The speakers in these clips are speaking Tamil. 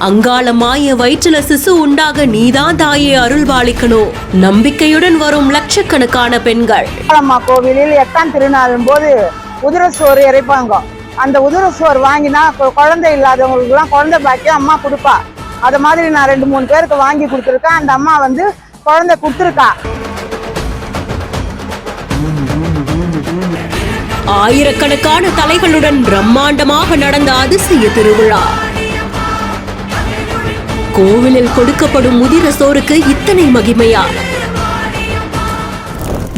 அங்காள மாய வயிற்றுல சிசு உண்டாக நீதான் தாயே அருள்பாலிக்கணும் நம்பிக்கையுடன் வரும் லட்சக்கணக்கான பெண்கள். அம்மா கோவிலில் எட்டாம் திருநாளும் போது உதிரசோறு இறைப்பாங்க. அந்த உதிரசோறு வாங்கினா கொ- குழந்தை இல்லாதவங்களுக்குலாம் குழந்தை பாக்கியம் அம்மா கொடுப்பா. அது மாதிரி நான் ரெண்டு மூணு பேருக்கு வாங்கி கொடுத்துருக்கேன். அந்த அம்மா வந்து குழந்தை கொடுத்துருக்கா. ஆயிரக்கணக்கான தலைகளுடன் பிரம்மாண்டமாக நடந்த அதிசய திருவிழா. கோவிலில் கொடுக்கப்படும் முதிர சோறுக்கு இத்தனை மகிமையா?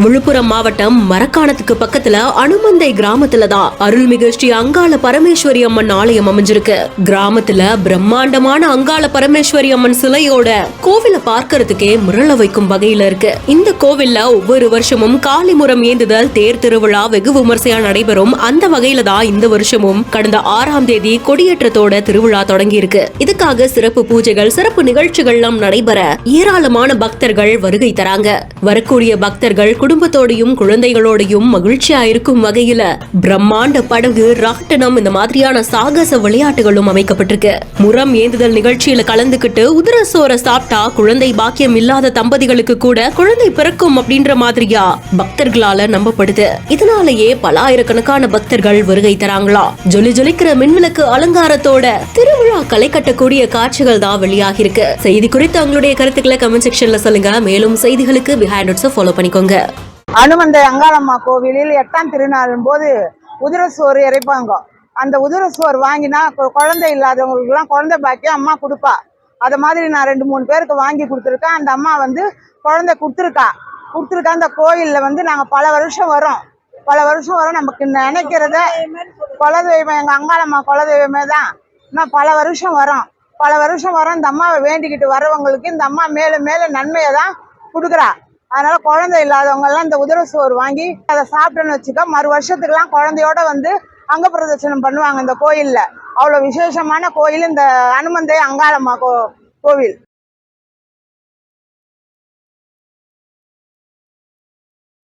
விழுப்புரம் மாவட்டம் மரக்காணத்துக்கு பக்கத்துல அனுமந்தை கிராமத்துல தான் அருள்மிகு ஸ்ரீ அங்காள பரமேஸ்வரி அம்மன் ஆலயம் அமைஞ்சிருக்கு. கிராமத்துல பிரம்மாண்டமான அங்காள பரமேஸ்வரி அம்மன் சிலையோட கோவில பார்க்கறதுக்கே முரள வைக்கும் வகையில இருக்கு. இந்த கோவில்ல ஒவ்வொரு வருஷமும் காளிமுரம் ஏந்துதல் தேர் திருவிழா வெகு விமர்சையா நடைபெறும். அந்த வகையில தான் இந்த வருஷமும் கடந்த ஆறாம் தேதி கொடியேற்றத்தோட திருவிழா தொடங்கி இருக்கு இதுக்காக சிறப்பு பூஜைகள் சிறப்பு நிகழ்ச்சிகள்லாம் நடைபெற ஏராளமான பக்தர்கள் வருகை தராங்க. வரக்கூடிய பக்தர்கள் குடும்பத்தோடையும் குழந்தைகளோடையும் மகிழ்ச்சியா இருக்கும் வகையில பிரம்மாண்ட படகு ராட்டனம் இந்த மாதிரியான சாகச விளையாட்டுகளும் அமைக்கப்பட்டிருக்கு. முரம் ஏந்துதல் நிகழ்ச்சியில கலந்துக்கிட்டு உதிர சோற சாப்பிட்டா குழந்தை பாக்கியம் இல்லாத தம்பதிகளுக்கு கூட குழந்தை பிறக்கும் அப்படின்ற மாதிரியா பக்தர்களால நம்பப்படுது. இதனாலேயே பல ஆயிரக்கணக்கான பக்தர்கள் வருகை தராங்களா? ஜொலி ஜொலிக்கிற மின்விளக்கு அலங்காரத்தோட திருவிழா களை கட்டக்கூடிய காட்சிகள் தான் வெளியாகி இருக்கு செய்தி குறித்து அவங்களுடைய கருத்துக்களை கமெண்ட் செக்ஷன்ல சொல்லுங்க. மேலும் செய்திகளுக்கு பிஹைண்ட் ஃபாலோ பண்ணிக்கோங்க. அனுமந்தை அங்காளம்மா கோவிலில் எட்டாம் திருநாளும் போது உதிரசோறு இறைப்பாங்க. அந்த உதிர சோறு வாங்கினா குழந்தை இல்லாதவங்களுக்குலாம் குழந்தை பாக்கியம் அம்மா கொடுப்பா. அது மாதிரி நான் ரெண்டு மூணு பேருக்கு வாங்கி கொடுத்துருக்கேன். அந்த அம்மா வந்து குழந்தை கொடுத்துருக்கா. கொடுத்துருக்கா. அந்த கோயிலில் வந்து நாங்கள் பல வருஷம் வரோம் பல வருஷம் வரோம் நமக்கு நினைக்கிறத குலதெய்வம் எங்கள் அங்காளம்மா குலதெய்வமே தான். இன்னும் பல வருஷம் வரோம் பல வருஷம் வரோம் இந்த அம்மாவை வேண்டிக்கிட்டு வரவங்களுக்கு இந்த அம்மா மேலும் மேலும் நன்மையை தான் கொடுக்குறா. அதனால குழந்தை இல்லாதவங்க எல்லாம் இந்த உதிர சோறு வாங்கி அதை சாப்பிட்டோன்னு வச்சுக்க மறு வருஷத்துக்குலாம் குழந்தையோட வந்து அங்க பிரதட்சணம் பண்ணுவாங்க இந்த கோயில்ல. அவ்வளவு விசேஷமான கோயில் இந்த அனுமந்தை அங்காளம்மா கோ கோவில்.